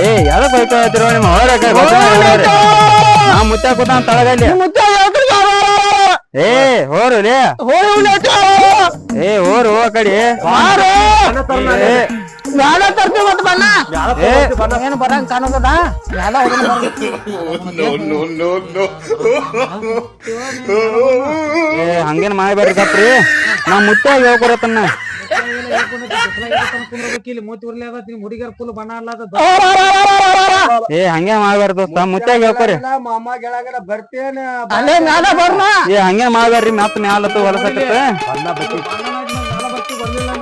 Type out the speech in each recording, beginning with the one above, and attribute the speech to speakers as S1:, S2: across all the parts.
S1: ಏ ಯಾವ್ದಕ್ ಹೋಯ್ತಿರೋ ನಿಮ್ಮ ಹೊರ ನಾ ಮುತ್ತ ಕೂತಾನ ತಳಗಲ್ಲಿ ಏ ಹೋರು ಲೇ ಏ ಹೋರು ಆ ಬಾರು ಏ,
S2: ಬ್ಯಾಡ ತರ್ತೀವಿ ಮತ್ ಬಣ್ಣ
S1: ಏ,
S2: ಏನು ಬರಂಗ್ ಕಾಣೋದದ ಬ್ಯಾಡ ಹೋಗೋಣ
S1: ಏ ಹಂಗೇನ್ ಮಾಡಬೇಡ್ರಿ ಕಪ್ರಿ ನಾ ಮುತ್ತ ಹೇಳ್ಕೊಡತ್ತನ್ನ
S3: ಇಲ್ಲಿ ಮೂತಿ ಹುಡುಗಿಯರ್ ಫುಲ್ ಬಣ್ಣ ಅಲ್ಲದ
S1: ಏ ಹಂಗೆ ಮಾಡ್ಬಾರ್ದು ದೋಸ್ತ. ಮುತ್ತಾಗ ಹೇಳ್ಕೊರಿ
S3: ಮಾಮ ಗೆಳಗಡ ಬರ್ತೇನೆ
S2: ಅಲ್ಲೇ ಮ್ಯಾಲ ಬರ್ನ?
S1: ಏ ಹಂಗೇನ್ ಮಾಡ್ಬೇಡ್ರಿ ಮತ್ತ ಮ್ಯಾಲತ್ತು ಹೊಲಸತ್ತ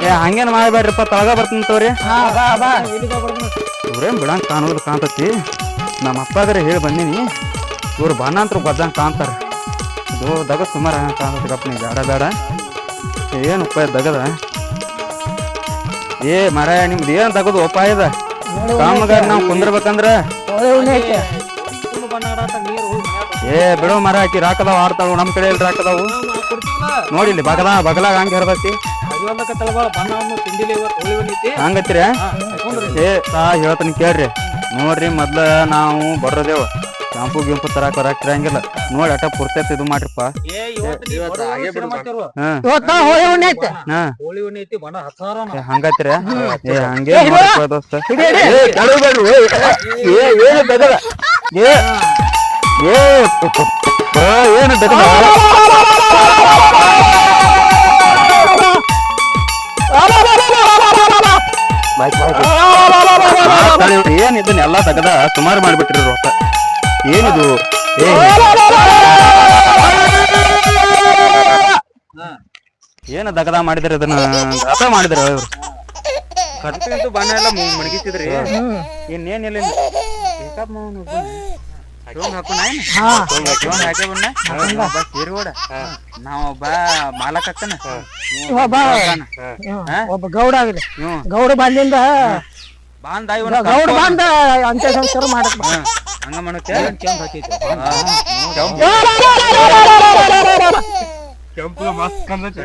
S1: ಏ ಹಂಗೇನ್ ಮಾಡ್ಬೇಡ್ರಿಪ್ಪ ತಳಗ ಬರ್ತೀನಿ ತೋರಿ.
S2: ಹಾ ಬಾ ಬಾ.
S1: ಇವ್ರೇನ್ ಬಿಡಂಗ್ ಕಾಣೋದು ಕಾಣ್ತತಿ? ನಮ್ಮ ಅಪ್ಪದ್ರೆ ಹೇಳಿ ಬಂದೀನಿ. ಇವ್ರು ಬಣ್ಣ ಅಂತ ಬದ್ದಂಗ್ ಕಾಣ್ತಾರ. ಇದು ದಗ ಸುಮಾರ ಕಾಣ್ತತಿ ಕಪ್ಪ ನೀ ಬೇಡ ಬೇಡ ಏನು ಉಪಾಯ ದಗದ? ಏ ಮರ ನಿಮ್ದು ಏನು ತಗದು ಉಪಾಯದ ಇದೆ ಕಾಮಗಾರ ನಾವು ಕುಂದಿರ್ಬೇಕಂದ್ರ? ಏ, ಬಿಡೋ ಮರ ಹಾಕಿ ರಾಕದಾವ ಆಡ್ತಾವ ನಮ್ ಕಡೆ ಎಲ್ಲಿ ರಾಕದಾವು? ನೋಡಿ ಇಲ್ಲಿ ಬಗಲ, ಬಗಲಾಗ ಹಂಗ ಇರ್ತೈತಿ ಹಂಗತ್ರಿ ಏ ತಾ ಹೇಳ್ತಾನೆ ಕೇಳ್ರಿ. ನೋಡ್ರಿ, ಮೊದ್ಲ ನಾವು ಬರೋದೇವ ಶಾಂಪು ಗಿಂಪು ತರಾಕ ಬರಾಕಿರಂಗಿಲ್ಲ ನೋಡಿ ಅಟ ಪುರ್ತೈತಿ ಇದು ಮಾಡ್ರಿಪ್ಪ.
S3: ಏ ಇವತ್ತು ನೀ
S2: ಹೋಳಿ
S3: ಹುಣ್ಣ ಐತೆ. ಹಾ.
S1: ಏ, ಏ ಹಂಗೆ ದೋಸ್ತ. ಏ ಕೆಳಬೇಡ್ರಿ ಏ ಏನು ಬೆದರ ಏ ಏ ಪ- ಪ- ಪ- ಏನು ಬೆದರ ಏನ್ ಇದನ್ನ ಎಲ್ಲಾ ತಗದ ಸುಮಾರು ಮಾಡ್ಬಿಟ್ರಿ ರೊಕ್ಕ. ಏನಿದು? ಏನು ಏನ ದಗದ ಮಾಡಿದ್ರಿ ಅದನ್ನ? ಗತ ಮಾಡಿದ್ರಿ ಇವ್ರು? ಕಟ್ಟಿಂತು ಬಣ್ಣ ಎಲ್ಲ ಮಡಗಿಸಿದ್ರಿ. ಇನ್ನೇನಿಲ್ಲ ನಾವ್ ಬಾ ಮಾಲಕ್ ಅಕ್ಕನ
S2: ಒಬ್ಬ. ಗೌಡ ಆಗಿದೆ
S1: ಹ್ಮ್.
S2: ಗೌಡ ಬಂದಿಂದ
S1: ಬಾಂದ
S2: ಗೌಡ ಬಂದ ಅಂತ್ಯ ಸಂಸ್ಕಾರ ಮಾಡಕ್ ಬಾ.
S1: ಹಂಗ ಮಾಡಕ್ಕೆ ಕೆಂಪು ಮಸ್ತ್ ಕಂದೈತಿ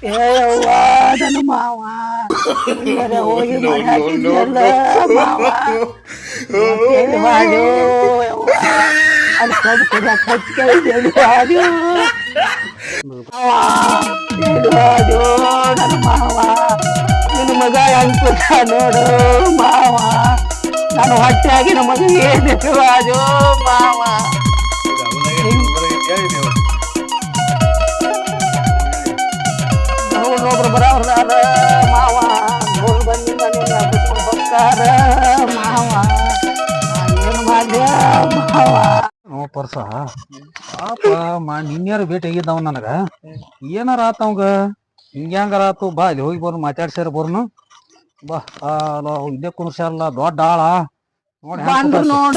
S2: ಏ ಅವ್ವ, ನನ್ನ ಮಾವ ಹಿಂಗರೆ ಹೋಗಿ ಮನೆ ಹಾಕಿದ್ನಲ್ಲ ಮಾವ ಎಲ್ಲಿ ಮಾಡು ಯವ್ವ. ಅಲ್ಲಿ ಕಬ್ಬು ಕುಡ್ಯಾಕ್ ಹಚ್ಕೈತಿ, ಎಲ್ಲಿ ಮಾಡು ಮಾವ, ಎಲ್ಲಿ ಮಾಡು ನನ್ನ ಮಾವ ನಿನ್ನ ಮಗ ಹೆಂಗ್ ಕೂತ ನೋಡು ಮಾವ ನಾನು ಹೊಟ್ಟೆಯಾಗಿನ ಮಗ ಏನಿತ್ತು ಅದು ಮಾವ ಒಬ್ರು ಬರೋರ್ದಾರ ಮಾವ ನೋಡ್ ಬಂದಿ ಮನೆ ಹಬ್ಬಿಸ್ಕೊಂಡ್ ಹೋಗ್ತಾರ ಮಾವ ಏನು ಮಾಡ್ಯ ಮಾವ
S3: ಓ ಪರ್ಸ ಪಾಪ ಮಾ ನಿನ್ಯಾರು ಭೇಟಿ ಆಗಿದ್ದವ ನನಗ. ಏನಾರ ಆತ ಅವಂಗ? ಹಿಂಗ್ಯಾಂಗಾರ ಆತು? ಬಾ ಇಲ್ಲಿ ಹೋಗಿ ಬರ್ನು ಮಾತಾಡ್ಸ್ಯಾರ ಬರ್ನು. ಬಾ ಆ ಅಲೋ, ಇಲ್ಲೇ ಕುಂದ್ರಲ್ಲ ದೊಡ್ಡ ಆಳ. ನೋಡಿ
S2: ಬಂದ್ರು ನೋಡ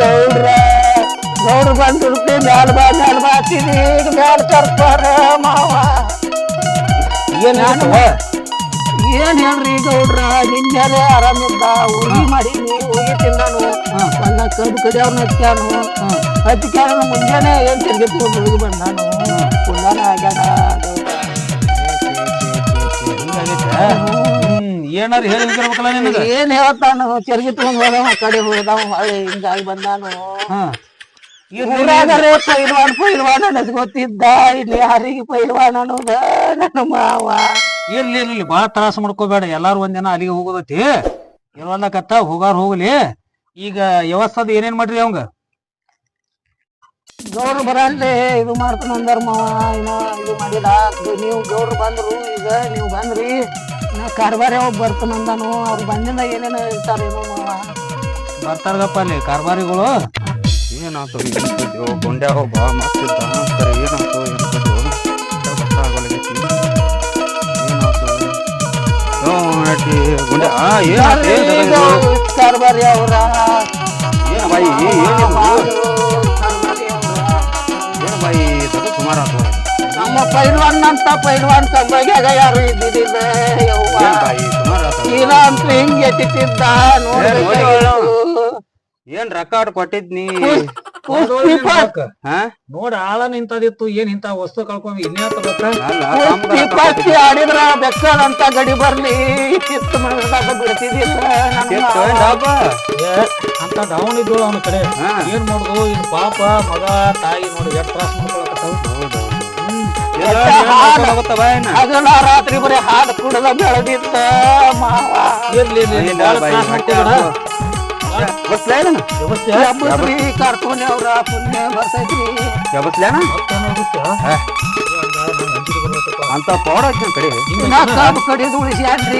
S2: ಗೌಡ್ರ. ಗೌಡ್ರ ಮ್ಯಾಲ ಬಾ ಮ್ಯಾಲ ಬಾ ಮ್ಯಾಲ ಕರ್ತಾರ ಮಾವ.
S3: ಏನ್
S2: ಏನ್ ಹೇಳ್ರಿ ಗೌಡ್ರ? ನಿನ್ನೆರೆ ಆರಾಮಿದ್ದ ಹೋಗಿ ಮಾಡೀನಿ ಹೋಗಿ ತಿಂದಾನು. ಕದ್ ಕಡೆ ಕಡಿಯವ್ರನ್ನ ಹಚ್ಚಾನು ಹಚ್ಚಾನು ಮುಂಜಾನೆ ಏನ್ ತಿರ್ಗಿ ತಗೊಂಡು ಹೋಗಿ ಬಂದಾನು ಕುಲ್ಲಾನ ಆಗ್ಯಾನ.
S3: ಏನಾರ ಹೇಳಿರ್ಬೇಕಲ್ಲ ನಿನಗೆ?
S2: ಏನ್ ಹೇಳ್ತಾನು ಚರ್ಗಿ ತಗೊಂಡ್ ಹೋದವ ಆ ಕಡೆ ಹೋದವ ಹಳೆ ಹಿಂಗಾಗಿ ಬಂದಾನು. ಊರಾಗರೆ ಪೈಲ್ವಾನ್ ಪೈಲ್ವಾನ್ ಅನ್ನೋದು ಗೊತ್ತಿದ್ದ. ಇಲ್ಲಿ ಯಾರಿಗೆ ಪೈಲ್ವಾನ್ ಅನ್ನೋದ? ನನ್ನ ಮಾವ.
S3: ಇರ್ಲಿ ಇರ್ಲಿ ಬಹಳ ತ್ರಾಸ ಮಾಡ್ಕೋಬೇಡ. ಎಲ್ಲಾರು ಒಂದಿನ ಅಲ್ಲಿಗೆ ಹೋಗೋದೈತಿ. ಇರ್ವಲ್ಲಕತ್ತ ಹೋಗಾರ ಹೋಗ್ಲಿ. ಈಗ ವ್ಯವಸ್ಥೆ ಏನೇನ್ ಮಾಡ್ರಿ ಅವಂಗ?
S2: ಗೌಡ್ರು ಬರಲ್ಲಿ ಇದು ಮಾಡ್ತಾನ ಅಂದಾರ ಮಾವ. ಏನೋ ಇದು ಮಾಡಿಲ್ಲ. ನೀವು ಗೌಡ್ರು ಬಂದ್ರು ಈಗ ನೀವು ಬಂದ್ರಿ. ನಾ ಕಾರ್ಬಾರಿ ಒಬ್ಬ ಬರ್ತಾನಂದಾನು ಅವ್ರು ಬಂದಿಂದ ಏನೇನೋ ಇರ್ತಾರೇನೋ ಮಾವ.
S3: ಬರ್ತಾರಪ್ಪ ಅಲ್ಲಿ ಕಾರ್ಬಾರಿಗಳು.
S1: ಏನಾಯ್ತು ಗುಂಡ್ಯಾವ ಬಾ ಕರೆ ಏನಾಯ್ತು ಏನು ಏನಾಯ್ತು ಆ ಏನ್
S2: ಅವ್ರ.
S1: ಏನು ಬಾಯಿ ಏನು ಬಾಯಿ ತಗೋ ಸುಮಾರು ಆತು?
S2: ನಮ್ಮ ಪೈಲ್ವಾನ್ ಅಂತ ಪೈಲ್ವಾನ್ ಯಾರು ಇದ್ದಿದ್ದಿಲ್ಲ ಇಲ್ಲ ಅಂತ ಹಿಂಗೆ ಎತ್ತಿತ್ತಿದ್ದ
S1: ನೋಡಿ. ಏನ್ ರೆಕಾರ್ಡ್ ಕೊಟ್ಟಿದ್ನಿ?
S3: ನೋಡ ಆಳ ನಿಂತದಿತ್ತು ಏನ್ ಇಂತ ವಸ್ತು ಕಳ್ಕೊಂಡ್ ಇನ್ನೇ
S2: ಪಾಸ್ತಿ ಆಡಿದ್ರ ಬೆಕ್ಕದಂತ ಗಡಿ ಬರ್ಲಿ.
S3: ಅಂತ ಡೌನ್ ಇದ್ದಳು ಅವನ ಕಡೆ. ಏನ್ ಮಾಡುದು? ಇನ್ ಪಾಪ ಮಗ ತಾಯಿ ನೋಡಿ ಎಷ್ಟ್ ತ್ರಾಸ ಮಾಡ್ಕೊಳಕತ್ತಾವ.
S2: ಹಗಲ ರಾತ್ರಿ ಬರೀ ಹಾಡು ಕುಡದ ಬೆಳೆದಿತ್ತ ಮಾವ.
S3: ಇರ್ಲಿ ವ್ಯವಸ್ಥೆ
S2: ಯಬ್ಬಸ್ರಿ ಕರ್ಕೊಂಡೆ ಅವ್ರ ಪುಣ್ಯ
S3: ಅಂಜಿಕೆ ಬರ್ತೈತಪ್ಪ.
S1: ಅಂತ ಪೌಡ ಕಡೆ?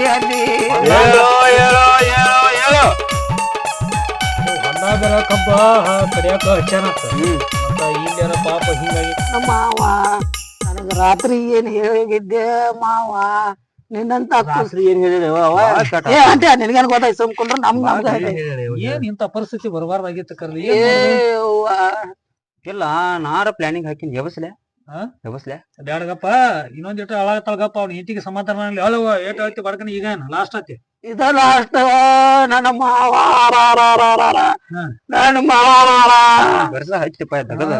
S2: ಅಲ್ಲಿ
S1: ಹೇಳೋ ಹೇಳೋ ಹೇಳೋ ಹೇಳೋ.
S3: ಹೊಲ್ದಾಗರ ಕಬ್ಬ ಕಡಿಯಾಕ ಹಚ್ಚಾನತ್ತ ಇಲ್ಲಾರ ಪಾಪ ಹಿಂಗಾಗಿ
S2: ನಮ್ಮ ಮಾವ ನನಗ ರಾತ್ರಿ ಏನ್ ಹೇಳಿದ್ದೆ ಮಾವ? ನಿನ್ನಂತ ಕುಸ್-
S1: ಏನ್ ಹೇಳಿದೆವ
S2: ಏ ಅಂತ ನಿನಗೇನ್ ಗೊತ್ತಾಯ್ತು? ಸುಮ್ಕೊಂಡ್ರ ನಮ್ ನಮ್ಗ
S3: ಏನ್ ಇಂತ ಪರಿಸ್ಥಿತಿ ಬರಬಾರ್ದಾಗಿತ್ತು ಕರ್ಲಿ?
S1: ಇಲ್ಲ ನಾರ ಪ್ಲಾನಿಂಗ್ ಹಾಕಿನ್.
S3: ಆ
S1: ಜಬಸ್ಲೆ
S3: ಬ್ಯಾಡಗಪ್ಪ ಇನ್ನೊಂದಿಟ್ಟು ಅಳಗತ್ತಳಗಪ್ಪ ಅವ್ನ. ಹೆಂಡತಿಗೆ ಸಮಾಧಾನ ಆಗ್ಲಿ. ಅಳವ ಏಟ್ ಅಳ್ತಿ ಬಡ್ಕನ ಈಗ ಲಾಸ್ಟ್ ಐತಿ
S2: ಇದ ಲಾಸ್ಟ್ ನನ್ನ ಮಾವ. ನನ್ನ ಮಾವಾರ
S1: ಬರ್ಸ ಹಚ್ಚಿಪ್ಪ ದಗದ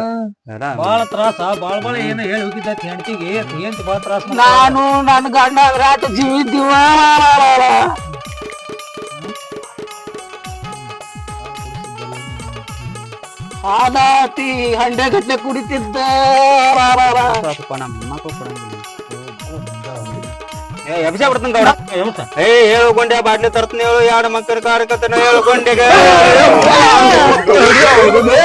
S3: ಬಾಳ ತ್ರಾಸ ಬಾಳ ಬಾಳ ಏನ ಹೇಳಿ ಹೋಗಿದ್ದೈತಿ ಹೆಂಡತಿಗೆ. ಏನ್ ಬಾಳ ತ್ರಾಸ
S2: ನಾನು ನನ್ನ ಗಂಡ ರಾತ ಜೀವಿದ್ದೀವ ಹಾದಾತಿ ಹಂಡೆ ಗಟ್ಟೆ ಕುಡಿತಿದ್ದ.
S1: ನಮ್ಮ ಕೊಡಂಗಿಲ್ಲ. ಏ ಎಬ್ಸ ಬಿಡ್ತಾನ ಗೌಡ
S3: ಯಾವತ್ತ?
S1: ಏ ಹೇಳು ಗೊಂಡೆ ಬಾಟ್ಲಿ ತರ್ತೀನಿ ಹೇಳು ಎರಡು ಮಕ್ಕಳ ಕಾರ್ಯಕರ್ತನ ಹೇಳು ಗೊಂಡೆಗೆ
S2: ಏ,